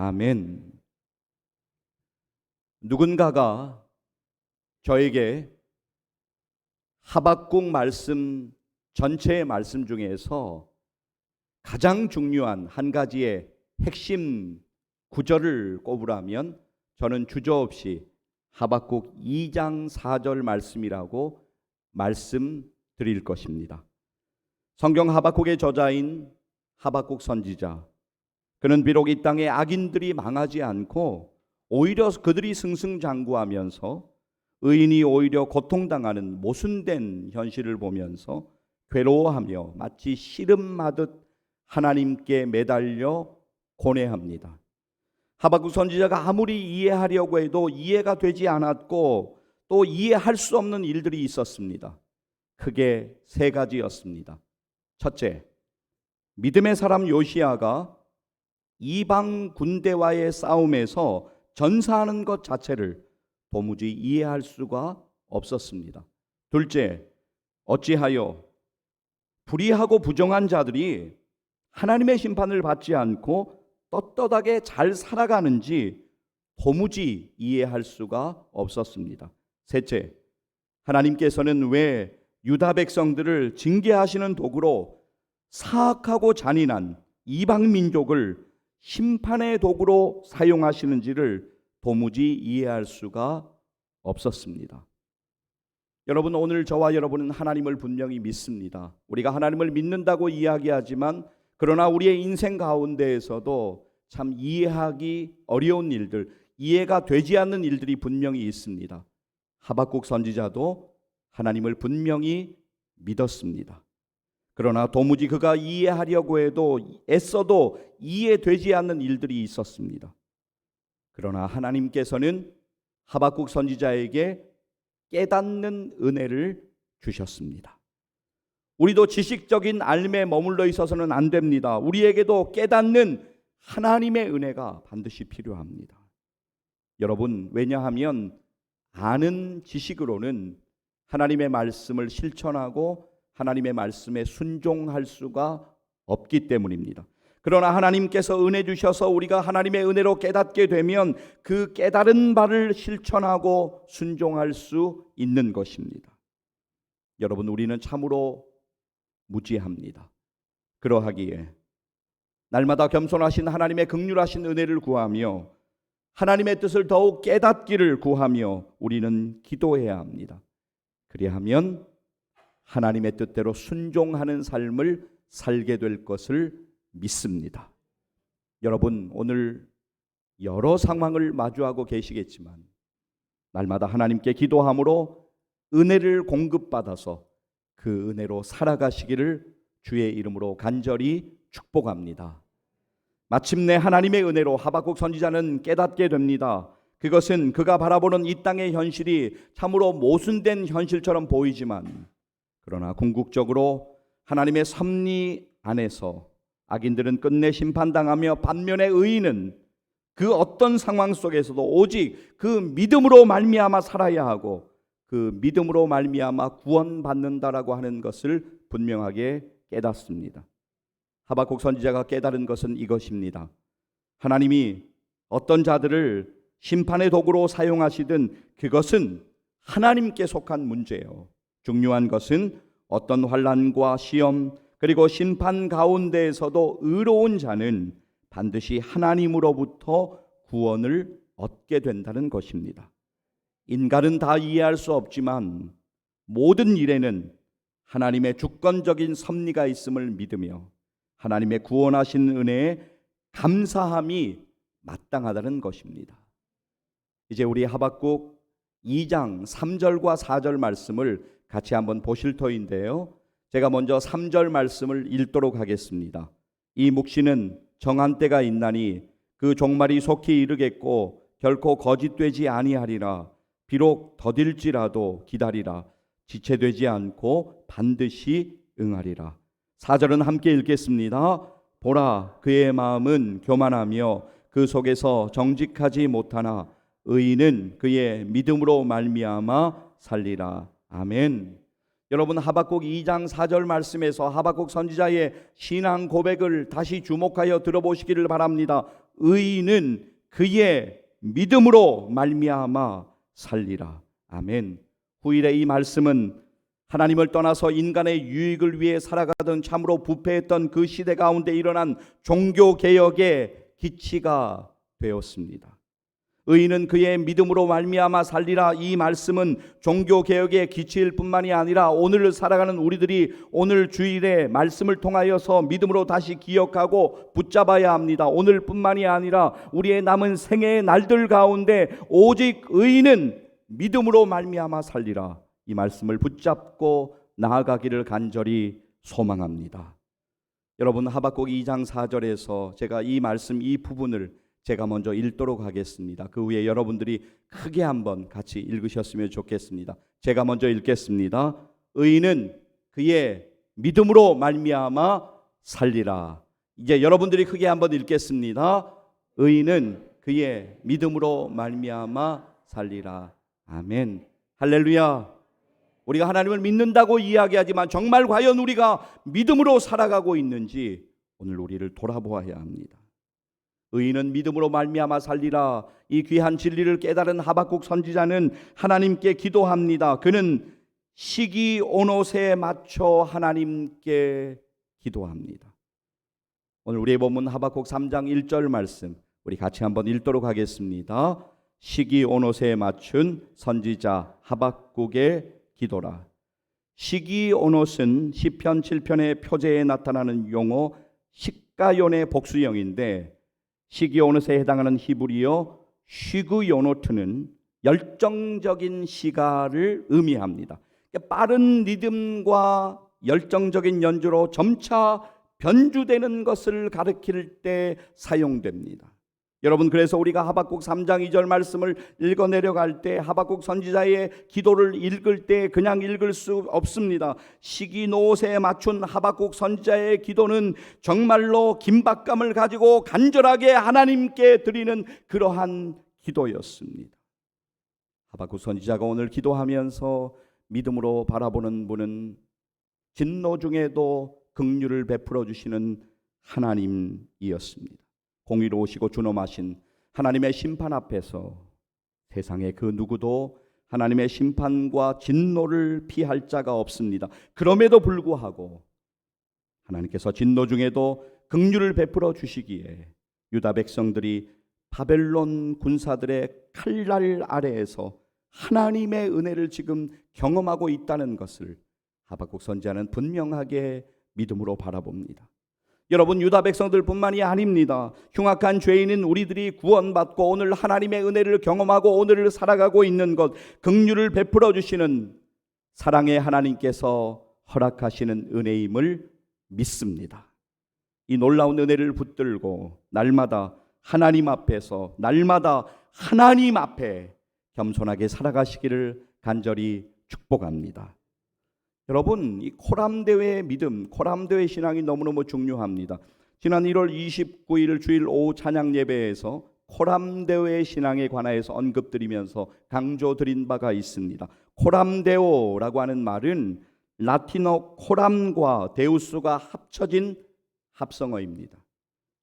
아멘. 누군가가 저에게 하박국 말씀 전체의 말씀 중에서 가장 중요한 한 가지의 핵심 구절을 꼽으라면 저는 주저없이 하박국 2장 4절 말씀이라고 말씀드릴 것입니다. 성경 하박국의 저자인 하박국 선지자 그는 비록 이 땅에 악인들이 망하지 않고 오히려 그들이 승승장구하면서 의인이 오히려 고통당하는 모순된 현실을 보면서 괴로워하며 마치 씨름하듯 하나님께 매달려 고뇌합니다. 하박국 선지자가 아무리 이해하려고 해도 이해가 되지 않았고 또 이해할 수 없는 일들이 있었습니다. 크게 세 가지였습니다. 첫째, 믿음의 사람 요시아가 이방 군대와의 싸움에서 전사하는 것 자체를 도무지 이해할 수가 없었습니다. 둘째, 어찌하여 불의하고 부정한 자들이 하나님의 심판을 받지 않고 떳떳하게 잘 살아가는지 도무지 이해할 수가 없었습니다. 셋째, 하나님께서는 왜 유다 백성들을 징계하시는 도구로 사악하고 잔인한 이방 민족을 심판의 도구로 사용하시는지를 도무지 이해할 수가 없었습니다. 여러분 오늘 저와 여러분은 하나님을 분명히 믿습니다. 우리가 하나님을 믿는다고 이야기하지만 그러나 우리의 인생 가운데에서도 참 이해하기 어려운 일들, 이해가 되지 않는 일들이 분명히 있습니다. 하박국 선지자도 하나님을 분명히 믿었습니다. 그러나 도무지 그가 이해하려고 해도 애써도 이해되지 않는 일들이 있었습니다. 그러나 하나님께서는 하박국 선지자에게 깨닫는 은혜를 주셨습니다. 우리도 지식적인 알매 머물러 있어서는 안 됩니다. 우리에게도 깨닫는 하나님의 은혜가 반드시 필요합니다. 여러분, 왜냐하면 아는 지식으로는 하나님의 말씀을 실천하고 하나님의 말씀에 순종할 수가 없기 때문입니다. 그러나 하나님께서 은혜 주셔서 우리가 하나님의 은혜로 깨닫게 되면 그 깨달은 바를 실천하고 순종할 수 있는 것입니다. 여러분, 우리는 참으로 무지합니다. 그러하기에 날마다 겸손하신 하나님의 극률하신 은혜를 구하며 하나님의 뜻을 더욱 깨닫기를 구하며 우리는 기도해야 합니다. 그리하면 하나님의 뜻대로 순종하는 삶을 살게 될 것을 믿습니다. 여러분, 오늘 여러 상황을 마주하고 계시겠지만 날마다 하나님께 기도함으로 은혜를 공급받아서 그 은혜로 살아가시기를 주의 이름으로 간절히 축복합니다. 마침내 하나님의 은혜로 하박국 선지자는 깨닫게 됩니다. 그것은 그가 바라보는 이 땅의 현실이 참으로 모순된 현실처럼 보이지만 그러나 궁극적으로 하나님의 섭리 안에서 악인들은 끝내 심판당하며 반면에 의인은 그 어떤 상황 속에서도 오직 그 믿음으로 말미암아 살아야 하고 그 믿음으로 말미암아 구원받는다라고 하는 것을 분명하게 깨닫습니다. 하박국 선지자가 깨달은 것은 이것입니다. 하나님이 어떤 자들을 심판의 도구로 사용하시든 그것은 하나님께 속한 문제예요. 중요한 것은 어떤 환란과 시험 그리고 심판 가운데에서도 의로운 자는 반드시 하나님으로부터 구원을 얻게 된다는 것입니다. 인간은 다 이해할 수 없지만 모든 일에는 하나님의 주권적인 섭리가 있음을 믿으며 하나님의 구원하신 은혜에 감사함이 마땅하다는 것입니다. 이제 우리 하박국 2장 3절과 4절 말씀을 같이 한번 보실 터인데요. 제가 먼저 3절 말씀을 읽도록 하겠습니다. 이 묵시는 정한 때가 있나니 그 종말이 속히 이르겠고 결코 거짓되지 아니하리라. 비록 더딜지라도 기다리라. 지체되지 않고 반드시 응하리라. 4절은 함께 읽겠습니다. 보라 그의 마음은 교만하며 그 속에서 정직하지 못하나 의인은 그의 믿음으로 말미암아 살리라. 아멘. 여러분 하박국 2장 4절 말씀에서 하박국 선지자의 신앙 고백을 다시 주목하여 들어보시기를 바랍니다. 의인은 그의 믿음으로 말미암아 살리라. 아멘. 후일에 이 말씀은 하나님을 떠나서 인간의 유익을 위해 살아가던 참으로 부패했던 그 시대 가운데 일어난 종교 개혁의 기치가 되었습니다. 의인은 그의 믿음으로 말미암아 살리라 이 말씀은 종교 개혁의 기치일 뿐만이 아니라 오늘 살아가는 우리들이 오늘 주일에 말씀을 통하여서 믿음으로 다시 기억하고 붙잡아야 합니다. 오늘뿐만이 아니라 우리의 남은 생애의 날들 가운데 오직 의인은 믿음으로 말미암아 살리라 이 말씀을 붙잡고 나아가기를 간절히 소망합니다. 여러분 하박국 2장 4절에서 제가 이 말씀 이 부분을 제가 먼저 읽도록 하겠습니다. 그 후에 여러분들이 크게 한번 같이 읽으셨으면 좋겠습니다. 제가 먼저 읽겠습니다. 의인은 그의 믿음으로 말미암아 살리라. 이제 여러분들이 크게 한번 읽겠습니다. 의인은 그의 믿음으로 말미암아 살리라. 아멘. 할렐루야. 우리가 하나님을 믿는다고 이야기하지만 정말 과연 우리가 믿음으로 살아가고 있는지 오늘 우리를 돌아보아야 합니다. 의인은 믿음으로 말미암아 살리라. 이 귀한 진리를 깨달은 하박국 선지자는 하나님께 기도합니다. 그는 시기 온옷에 맞춰 하나님께 기도합니다. 오늘 우리의 본문 하박국 3장 1절 말씀 우리 같이 한번 읽도록 하겠습니다. 시기 온옷에 맞춘 선지자 하박국의 기도라. 시기 온옷은 시편 7편의 표제에 나타나는 용어 식가연의 복수형인데 시기오노스에 해당하는 히브리어 쉬그요노트는 열정적인 시가를 의미합니다. 그러니까 빠른 리듬과 열정적인 연주로 점차 변주되는 것을 가리킬 때 사용됩니다. 여러분 그래서 우리가 하박국 3장 2절 말씀을 읽어 내려갈 때 하박국 선지자의 기도를 읽을 때 그냥 읽을 수 없습니다. 시기 노옷에 맞춘 하박국 선지자의 기도는 정말로 긴박감을 가지고 간절하게 하나님께 드리는 그러한 기도였습니다. 하박국 선지자가 오늘 기도하면서 믿음으로 바라보는 분은 진노 중에도 긍휼을 베풀어 주시는 하나님이었습니다. 공의로우시고 준엄하신 하나님의 심판 앞에서 세상에 그 누구도 하나님의 심판과 진노를 피할 자가 없습니다. 그럼에도 불구하고 하나님께서 진노 중에도 긍휼을 베풀어 주시기에 유다 백성들이 바벨론 군사들의 칼날 아래에서 하나님의 은혜를 지금 경험하고 있다는 것을 하박국 선지자는 분명하게 믿음으로 바라봅니다. 여러분 유다 백성들뿐만이 아닙니다. 흉악한 죄인인 우리들이 구원받고 오늘 하나님의 은혜를 경험하고 오늘을 살아가고 있는 것 긍휼을 베풀어 주시는 사랑의 하나님께서 허락하시는 은혜임을 믿습니다. 이 놀라운 은혜를 붙들고 날마다 하나님 앞에서 날마다 하나님 앞에 겸손하게 살아가시기를 간절히 축복합니다. 여러분, 이 코람 대회 믿음, 코람 대회 신앙이 너무너무 중요합니다. 지난 1월 29일 주일 오후 찬양 예배에서 코람 대회 신앙에 관하여서 언급드리면서 강조드린 바가 있습니다. 코람 데오라고 하는 말은 라틴어 코람과 데우스가 합쳐진 합성어입니다.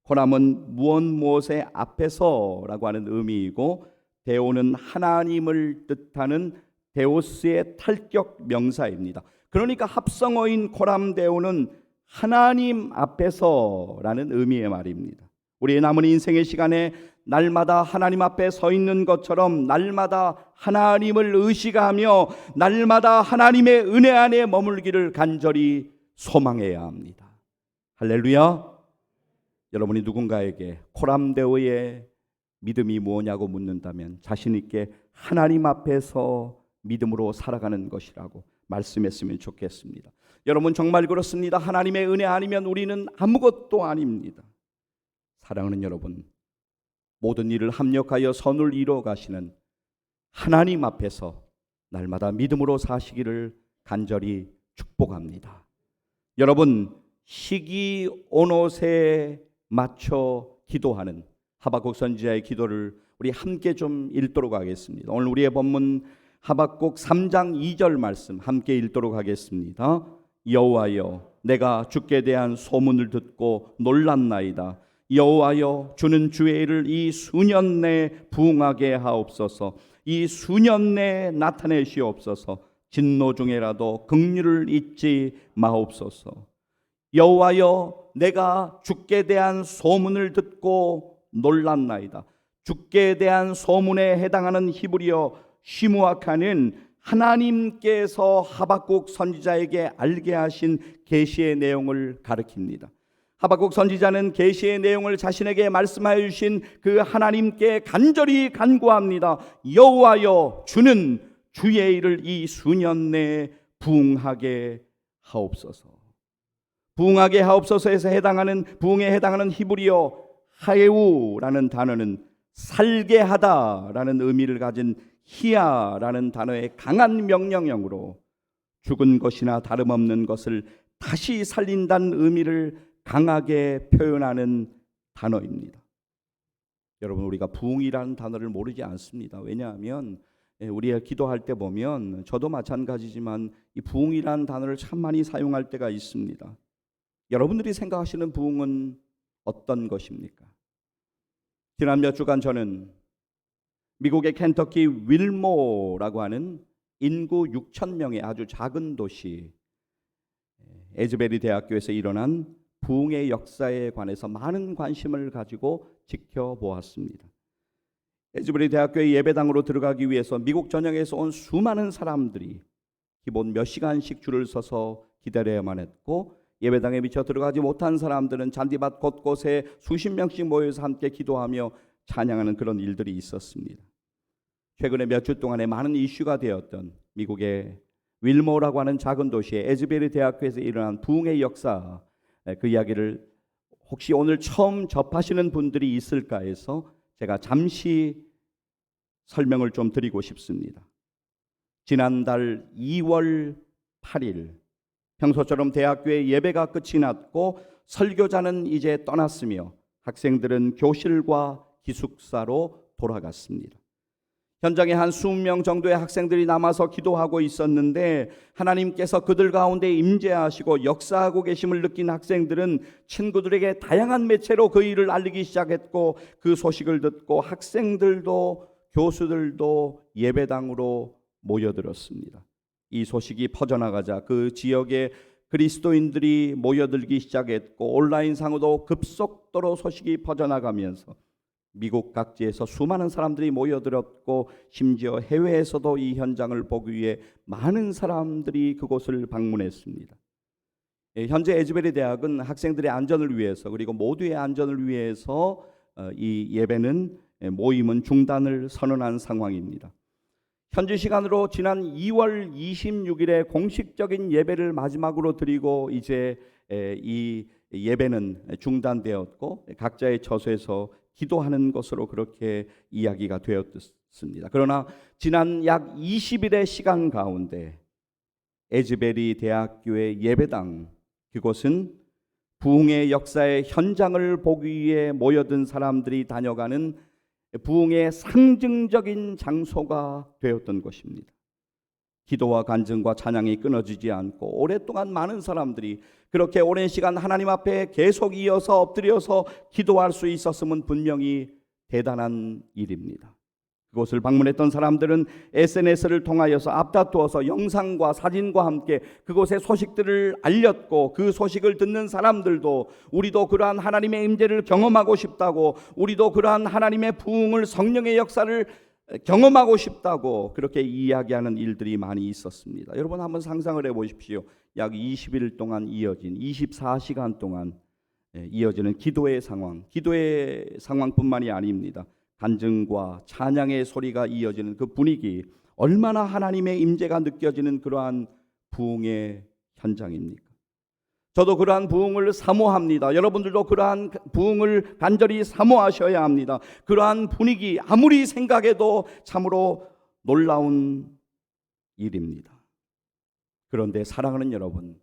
코람은 무엇 무엇의 앞에서라고 하는 의미이고 데오는 하나님을 뜻하는 데오스의 탈격 명사입니다. 그러니까 합성어인 코람데오는 하나님 앞에서라는 의미의 말입니다. 우리의 남은 인생의 시간에 날마다 하나님 앞에 서 있는 것처럼 날마다 하나님을 의식하며 날마다 하나님의 은혜 안에 머물기를 간절히 소망해야 합니다. 할렐루야. 여러분이 누군가에게 코람데오의 믿음이 무엇냐고 묻는다면 자신 있게 하나님 앞에서 믿음으로 살아가는 것이라고 말씀했으면 좋겠습니다. 여러분 정말 그렇습니다. 하나님의 은혜 아니면 우리는 아무것도 아닙니다. 사랑하는 여러분, 모든 일을 합력하여 선을 이루어 가시는 하나님 앞에서 날마다 믿음으로 사시기를 간절히 축복합니다. 여러분 시기 온옷에 맞춰 기도하는 하박국 선지자의 기도를 우리 함께 좀 읽도록 하겠습니다. 오늘 우리의 본문 하박국 3장 2절 말씀 함께 읽도록 하겠습니다. 여호와여 내가 주께 대한 소문을 듣고 놀랐나이다. 여호와여 주는 주의 일을 이 수년 내 부응하게 하옵소서 이 수년 내에 나타내시옵소서 진노 중에라도 긍휼을 잊지 마옵소서 여호와여 내가 주께 대한 소문을 듣고 놀랐나이다 주께 대한 소문에 해당하는 히브리어 시무아카는 하나님께서 하박국 선지자에게 알게 하신 계시의 내용을 가리킵니다. 하박국 선지자는 계시의 내용을 자신에게 말씀하여 주신 그 하나님께 간절히 간구합니다. 여호와여 주는 주의 일을 이 수년 내에 부응하게 하옵소서. 부응하게 하옵소서에서 해당하는 부응에 해당하는 히브리어 하에우라는 단어는 살게 하다라는 의미를 가진 히야라는 단어의 강한 명령형으로 죽은 것이나 다름없는 것을 다시 살린다는 의미를 강하게 표현하는 단어입니다. 여러분 우리가 부흥이라는 단어를 모르지 않습니다. 왜냐하면 예, 우리가 기도할 때 보면 저도 마찬가지지만 이 부흥이라는 단어를 참 많이 사용할 때가 있습니다. 여러분들이 생각하시는 부흥은 어떤 것입니까? 지난 몇 주간 저는 미국의 켄터키 윌모라고 하는 인구 6천 명의 아주 작은 도시 에즈베리 대학교에서 일어난 부흥의 역사에 관해서 많은 관심을 가지고 지켜보았습니다. 에즈베리 대학교의 예배당으로 들어가기 위해서 미국 전역에서 온 수많은 사람들이 기본 몇 시간씩 줄을 서서 기다려야만 했고 예배당에 미쳐 들어가지 못한 사람들은 잔디밭 곳곳에 수십 명씩 모여서 함께 기도하며 찬양하는 그런 일들이 있었습니다. 최근에 몇 주 동안에 많은 이슈가 되었던 미국의 윌모라고 하는 작은 도시의 에즈베리 대학교에서 일어난 부흥의 역사 그 이야기를 혹시 오늘 처음 접하시는 분들이 있을까 해서 제가 잠시 설명을 좀 드리고 싶습니다. 지난달 2월 8일 평소처럼 대학교의 예배가 끝이 났고 설교자는 이제 떠났으며 학생들은 교실과 기숙사로 돌아갔습니다. 현장에 한 20명 정도의 학생들이 남아서 기도하고 있었는데 하나님께서 그들 가운데 임재하시고 역사하고 계심을 느낀 학생들은 친구들에게 다양한 매체로 그 일을 알리기 시작했고 그 소식을 듣고 학생들도 교수들도 예배당으로 모여들었습니다. 이 소식이 퍼져나가자 그 지역에 그리스도인들이 모여들기 시작했고 온라인 상으로 급속도로 소식이 퍼져나가면서 미국 각지에서 수많은 사람들이 모여들었고 심지어 해외에서도 이 현장을 보기 위해 많은 사람들이 그곳을 방문했습니다. 예, 현재 에즈베리 대학은 학생들의 안전을 위해서 그리고 모두의 안전을 위해서 어, 이 예배는 예, 모임은 중단을 선언한 상황입니다. 현지 시간으로 지난 2월 26일에 공식적인 예배를 마지막으로 드리고 이제 이 예배는 중단되었고 각자의 처소에서 기도하는 것으로 그렇게 이야기가 되었습니다. 그러나 지난 약 20일의 시간 가운데 에즈베리 대학교의 예배당 그곳은 부흥의 역사의 현장을 보기 위해 모여든 사람들이 다녀가는 부흥의 상징적인 장소가 되었던 것입니다. 기도와 간증과 찬양이 끊어지지 않고 오랫동안 많은 사람들이 그렇게 오랜 시간 하나님 앞에 계속 이어서 엎드려서 기도할 수 있었으면 분명히 대단한 일입니다. 그곳을 방문했던 사람들은 SNS를 통하여서 앞다투어서 영상과 사진과 함께 그곳의 소식들을 알렸고 그 소식을 듣는 사람들도 우리도 그러한 하나님의 임재를 경험하고 싶다고 우리도 그러한 하나님의 부흥을 성령의 역사를 경험하고 싶다고 그렇게 이야기하는 일들이 많이 있었습니다. 여러분 한번 상상을 해 보십시오. 약 20일 동안 이어진 24시간 동안 예, 이어지는 기도의 상황, 기도의 상황뿐만이 아닙니다. 간증과 찬양의 소리가 이어지는 그 분위기 얼마나 하나님의 임재가 느껴지는 그러한 부흥의 현장입니까? 저도 그러한 부흥을 사모합니다. 여러분들도 그러한 부흥을 간절히 사모하셔야 합니다. 그러한 분위기 아무리 생각해도 참으로 놀라운 일입니다. 그런데 사랑하는 여러분,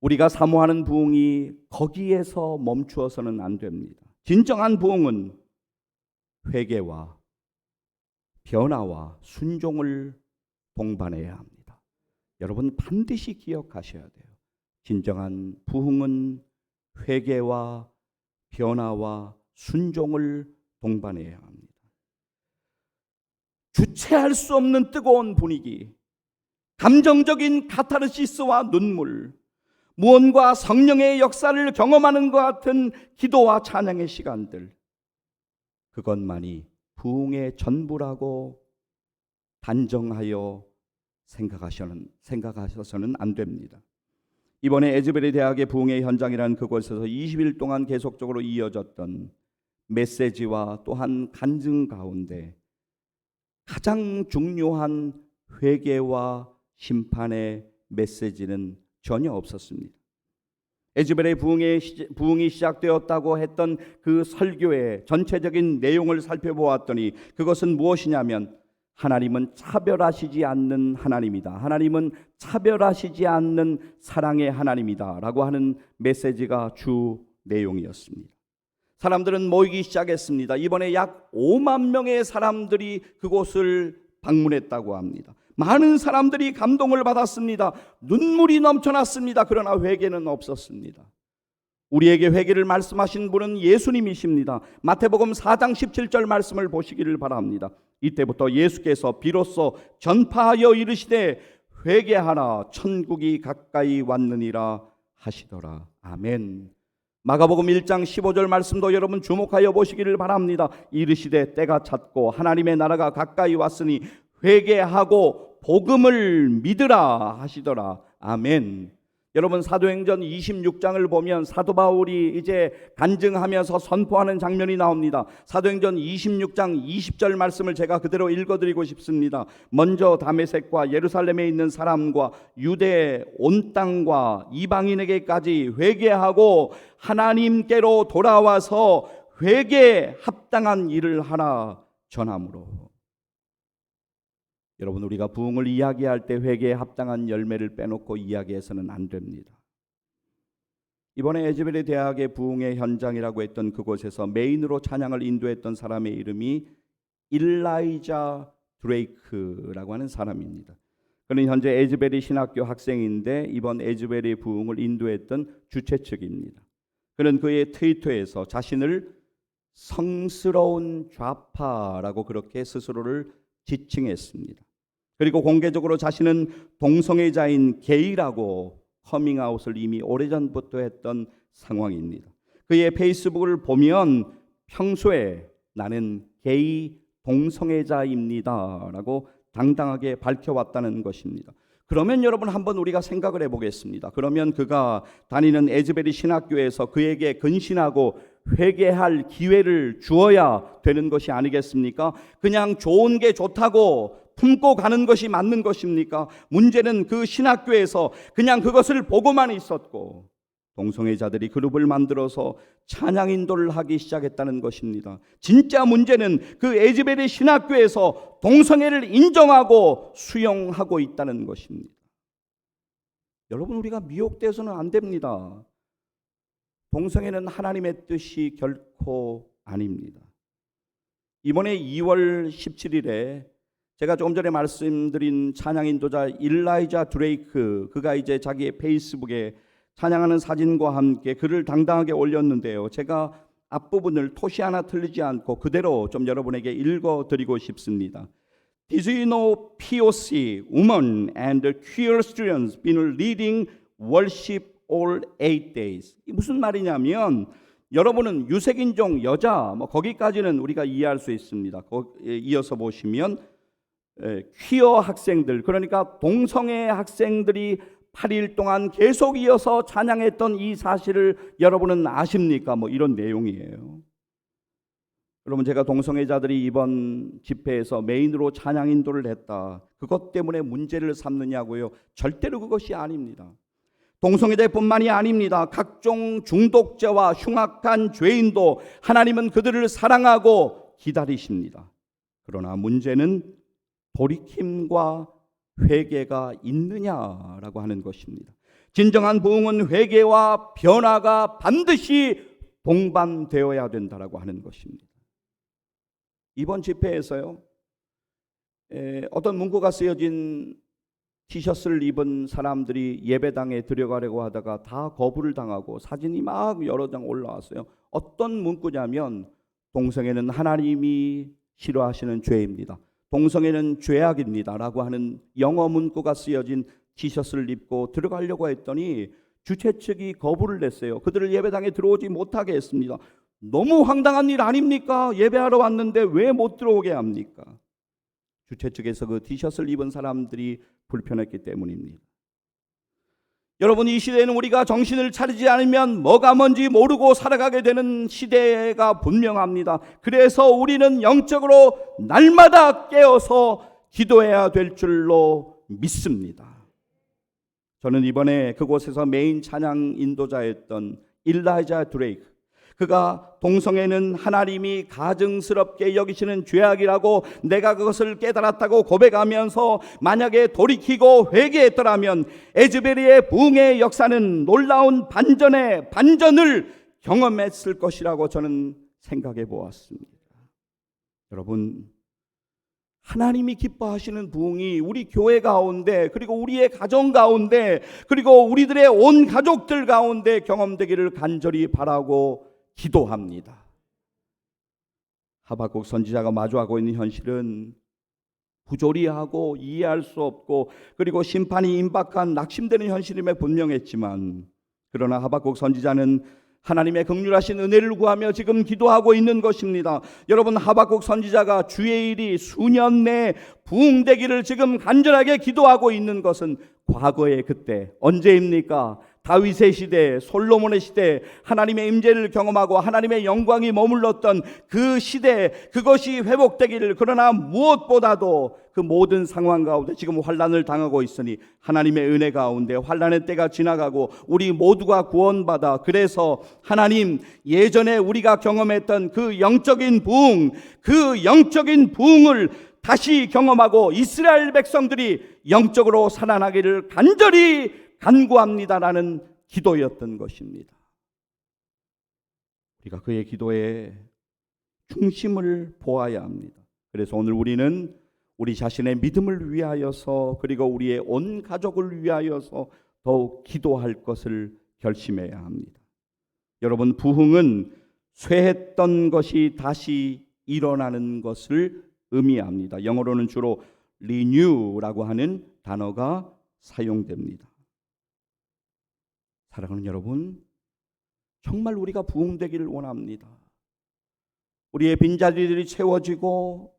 우리가 사모하는 부흥이 거기에서 멈추어서는 안 됩니다. 진정한 부흥은 회개와 변화와 순종을 동반해야 합니다. 여러분 반드시 기억하셔야 돼요. 진정한 부흥은 회개와 변화와 순종을 동반해야 합니다. 주체할 수 없는 뜨거운 분위기, 감정적인 카타르시스와 눈물, 무언과 성령의 역사를 경험하는 것 같은 기도와 찬양의 시간들, 그것만이 부흥의 전부라고 단정하여 생각하셔는 생각하셔서는 안 됩니다. 이번에 에즈베리 대학의 부흥의 현장이라는 그곳에서 20일 동안 계속적으로 이어졌던 메시지와 또한 간증 가운데 가장 중요한 회개와 심판의 메시지는 전혀 없었습니다. 에즈벨의 부흥이 시작되었다고 했던 그 설교의 전체적인 내용을 살펴보았더니 그것은 무엇이냐면 하나님은 차별하시지 않는 하나님이다. 하나님은 차별하시지 않는 사랑의 하나님이다 라고 하는 메시지가 주 내용이었습니다. 사람들은 모이기 시작했습니다. 이번에 약 5만 명의 사람들이 그곳을 방문했다고 합니다. 많은 사람들이 감동을 받았습니다. 눈물이 넘쳐났습니다. 그러나 회개는 없었습니다. 우리에게 회개를 말씀하신 분은 예수님이십니다. 마태복음 4장 17절 말씀을 보시기를 바랍니다. 이때부터 예수께서 비로소 전파하여 이르시되 회개하라 천국이 가까이 왔느니라 하시더라. 아멘. 마가복음 1장 15절 말씀도 여러분 주목하여 보시기를 바랍니다. 이르시되 때가 찼고 하나님의 나라가 가까이 왔으니 회개하고 복음을 믿으라 하시더라. 아멘. 여러분 사도행전 26장을 보면 사도 바울이 이제 간증하면서 선포하는 장면이 나옵니다. 사도행전 26장 20절 말씀을 제가 그대로 읽어 드리고 싶습니다. 먼저 다메섹과 예루살렘에 있는 사람과 유대 온 땅과 이방인에게까지 회개하고 하나님께로 돌아와서 회개에 합당한 일을 하라 전함으로 여러분 우리가 부흥을 이야기할 때 회개에 합당한 열매를 빼놓고 이야기해서는 안 됩니다. 이번에 에즈베리 대학의 부흥의 현장이라고 했던 그곳에서 메인으로 찬양을 인도했던 사람의 이름이 일라이자 드레이크라고 하는 사람입니다. 그는 현재 에즈베리 신학교 학생인데 이번 에즈베리 부흥을 인도했던 주최 측입니다. 그는 그의 트위터에서 자신을 성스러운 좌파라고 그렇게 스스로를 지칭했습니다. 그리고 공개적으로 자신은 동성애자인 게이라고 커밍아웃을 이미 오래전부터 했던 상황입니다. 그의 페이스북을 보면 평소에 나는 게이 동성애자입니다라고 당당하게 밝혀왔다는 것입니다. 그러면 여러분 한번 우리가 생각을 해보겠습니다. 그러면 그가 다니는 에즈베리 신학교에서 그에게 근신하고 회개할 기회를 주어야 되는 것이 아니겠습니까? 그냥 좋은 게 좋다고 품고 가는 것이 맞는 것입니까? 문제는 그 신학교에서 그냥 그것을 보고만 있었고 동성애자들이 그룹을 만들어서 찬양 인도를 하기 시작했다는 것입니다. 진짜 문제는 그 에즈베리 신학교에서 동성애를 인정하고 수용하고 있다는 것입니다. 여러분 우리가 미혹돼서는 안 됩니다. 동성애는 하나님의 뜻이 결코 아닙니다. 이번에 2월 17일에 제가 조금 전에 말씀드린 찬양 인도자 일라이자 드레이크 그가 이제 자기의 페이스북에 찬양하는 사진과 함께 글을 당당하게 올렸는데요. 제가 앞부분을 토시 하나 틀리지 않고 그대로 좀 여러분에게 읽어 드리고 싶습니다. Did you know POC, women and queer students been leading worship all eight days? 이 무슨 말이냐면 여러분은 유색인종 여자 뭐 거기까지는 우리가 이해할 수 있습니다. 이어서 보시면 에, 퀴어 학생들 그러니까 동성애 학생들이 8일 동안 계속 이어서 찬양했던 이 사실을 여러분은 아십니까? 뭐 이런 내용이에요. 여러분 제가 동성애자들이 이번 집회에서 메인으로 찬양 인도를 했다. 그것 때문에 문제를 삼느냐고요? 절대로 그것이 아닙니다. 동성애자뿐만이 아닙니다. 각종 중독자와 흉악한 죄인도 하나님은 그들을 사랑하고 기다리십니다. 그러나 문제는 돌이킴과 회개가 있느냐라고 하는 것입니다. 진정한 부흥은 회개와 변화가 반드시 동반되어야 된다라고 하는 것입니다. 이번 집회에서요. 에, 어떤 문구가 쓰여진 티셔츠를 입은 사람들이 예배당에 들어가려고 하다가 다 거부를 당하고 사진이 막 여러 장 올라왔어요. 어떤 문구냐면 동성애는 하나님이 싫어하시는 죄입니다. 동성애는 죄악입니다라고 하는 영어 문구가 쓰여진 티셔츠를 입고 들어가려고 했더니 주최 측이 거부를 냈어요. 그들을 예배당에 들어오지 못하게 했습니다. 너무 황당한 일 아닙니까? 예배하러 왔는데 왜 못 들어오게 합니까? 주최 측에서 그 티셔츠를 입은 사람들이 불편했기 때문입니다. 여러분 이 시대에는 우리가 정신을 차리지 않으면 뭐가 뭔지 모르고 살아가게 되는 시대가 분명합니다. 그래서 우리는 영적으로 날마다 깨어서 기도해야 될 줄로 믿습니다. 저는 이번에 그곳에서 메인 찬양 인도자였던 일라이자 드레이크 그가 동성애는 하나님이 가증스럽게 여기시는 죄악이라고 내가 그것을 깨달았다고 고백하면서 만약에 돌이키고 회개했더라면 에즈베리의 부흥의 역사는 놀라운 반전의 반전을 경험했을 것이라고 저는 생각해 보았습니다. 여러분 하나님이 기뻐하시는 부흥이 우리 교회 가운데 그리고 우리의 가정 가운데 그리고 우리들의 온 가족들 가운데 경험되기를 간절히 바라고 기도합니다. 하박국 선지자가 마주하고 있는 현실은 부조리하고 이해할 수 없고 그리고 심판이 임박한 낙심되는 현실임에 분명했지만 그러나 하박국 선지자는 하나님의 극률하신 은혜를 구하며 지금 기도하고 있는 것입니다. 여러분 하박국 선지자가 주의 일이 수년 내에 부흥되기를 지금 간절하게 기도하고 있는 것은 과거의 그때 언제입니까? 다윗의 시대, 솔로몬의 시대, 하나님의 임재를 경험하고 하나님의 영광이 머물렀던 그 시대, 그것이 회복되기를 그러나 무엇보다도 그 모든 상황 가운데 지금 환란을 당하고 있으니 하나님의 은혜 가운데 환란의 때가 지나가고 우리 모두가 구원받아 그래서 하나님 예전에 우리가 경험했던 그 영적인 부흥, 그 영적인 부흥을 다시 경험하고 이스라엘 백성들이 영적으로 살아나기를 간절히 간구합니다라는 기도였던 것입니다. 우리가 그의 기도에 중심을 보아야 합니다. 그래서 오늘 우리는 우리 자신의 믿음을 위하여서 그리고 우리의 온 가족을 위하여서 더욱 기도할 것을 결심해야 합니다. 여러분 부흥은 쇠했던 것이 다시 일어나는 것을 의미합니다. 영어로는 주로 renew라고 하는 단어가 사용됩니다. 사랑하는 여러분, 정말 우리가 부흥되기를 원합니다. 우리의 빈자리들이 채워지고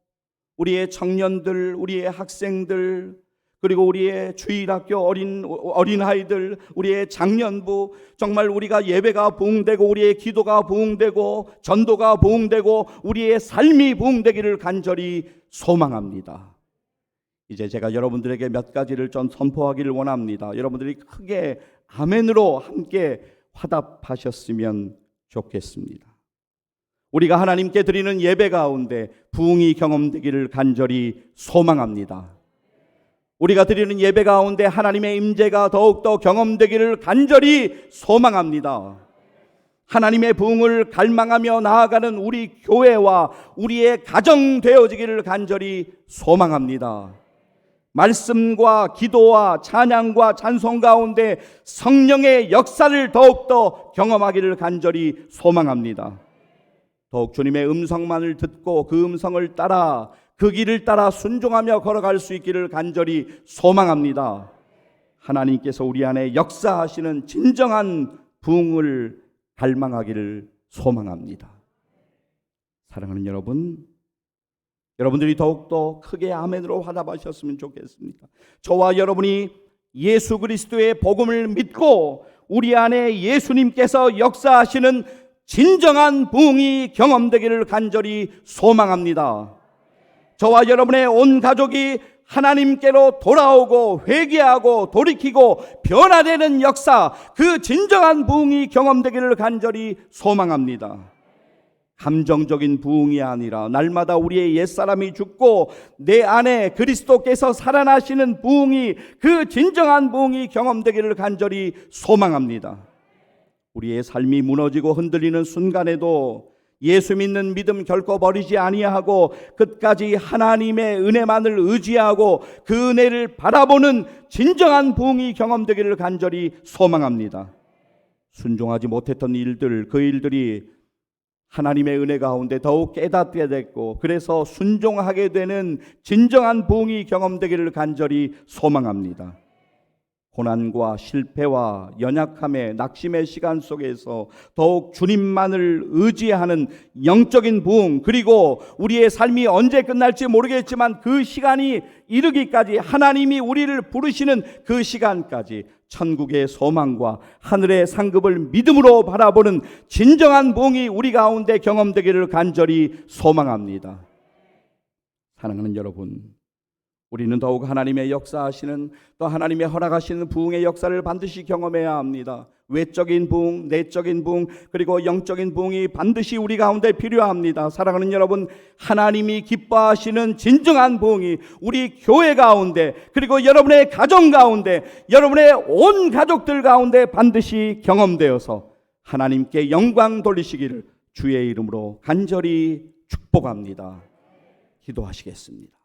우리의 청년들, 우리의 학생들, 그리고 우리의 주일학교 어린 어린 아이들, 우리의 장년부 정말 우리가 예배가 부흥되고 우리의 기도가 부흥되고 전도가 부흥되고 우리의 삶이 부흥되기를 간절히 소망합니다. 이제 제가 여러분들에게 몇 가지를 좀 선포하기를 원합니다. 여러분들이 크게 아멘으로 함께 화답하셨으면 좋겠습니다. 우리가 하나님께 드리는 예배 가운데 부흥이 경험되기를 간절히 소망합니다. 우리가 드리는 예배 가운데 하나님의 임재가 더욱더 경험되기를 간절히 소망합니다. 하나님의 부흥을 갈망하며 나아가는 우리 교회와 우리의 가정 되어지기를 간절히 소망합니다. 말씀과 기도와 찬양과 찬송 가운데 성령의 역사를 더욱더 경험하기를 간절히 소망합니다. 더욱 주님의 음성만을 듣고 그 음성을 따라 그 길을 따라 순종하며 걸어갈 수 있기를 간절히 소망합니다. 하나님께서 우리 안에 역사하시는 진정한 부흥을 갈망하기를 소망합니다. 사랑하는 여러분, 여러분들이 더욱더 크게 아멘으로 화답하셨으면 좋겠습니다. 저와 여러분이 예수 그리스도의 복음을 믿고 우리 안에 예수님께서 역사하시는 진정한 부흥이 경험되기를 간절히 소망합니다. 저와 여러분의 온 가족이 하나님께로 돌아오고 회개하고 돌이키고 변화되는 역사, 그 진정한 부흥이 경험되기를 간절히 소망합니다. 감정적인 부흥이 아니라 날마다 우리의 옛사람이 죽고 내 안에 그리스도께서 살아나시는 부흥이 그 진정한 부흥이 경험되기를 간절히 소망합니다. 우리의 삶이 무너지고 흔들리는 순간에도 예수 믿는 믿음 결코 버리지 아니하고 끝까지 하나님의 은혜만을 의지하고 그 은혜를 바라보는 진정한 부흥이 경험되기를 간절히 소망합니다. 순종하지 못했던 일들, 그 일들이 하나님의 은혜 가운데 더욱 깨닫게 됐고 그래서 순종하게 되는 진정한 부흥이 경험되기를 간절히 소망합니다. 고난과 실패와 연약함의 낙심의 시간 속에서 더욱 주님만을 의지하는 영적인 부흥 그리고 우리의 삶이 언제 끝날지 모르겠지만 그 시간이 이르기까지 하나님이 우리를 부르시는 그 시간까지 천국의 소망과 하늘의 상급을 믿음으로 바라보는 진정한 부흥이 우리 가운데 경험되기를 간절히 소망합니다. 사랑하는 여러분, 우리는 더욱 하나님의 역사하시는 또 하나님의 허락하시는 부흥의 역사를 반드시 경험해야 합니다. 외적인 부흥, 내적인 부흥, 그리고 영적인 부흥이 반드시 우리 가운데 필요합니다. 사랑하는 여러분, 하나님이 기뻐하시는 진정한 부흥이 우리 교회 가운데, 그리고 여러분의 가정 가운데, 여러분의 온 가족들 가운데 반드시 경험되어서 하나님께 영광 돌리시기를 주의 이름으로 간절히 축복합니다. 기도하시겠습니다.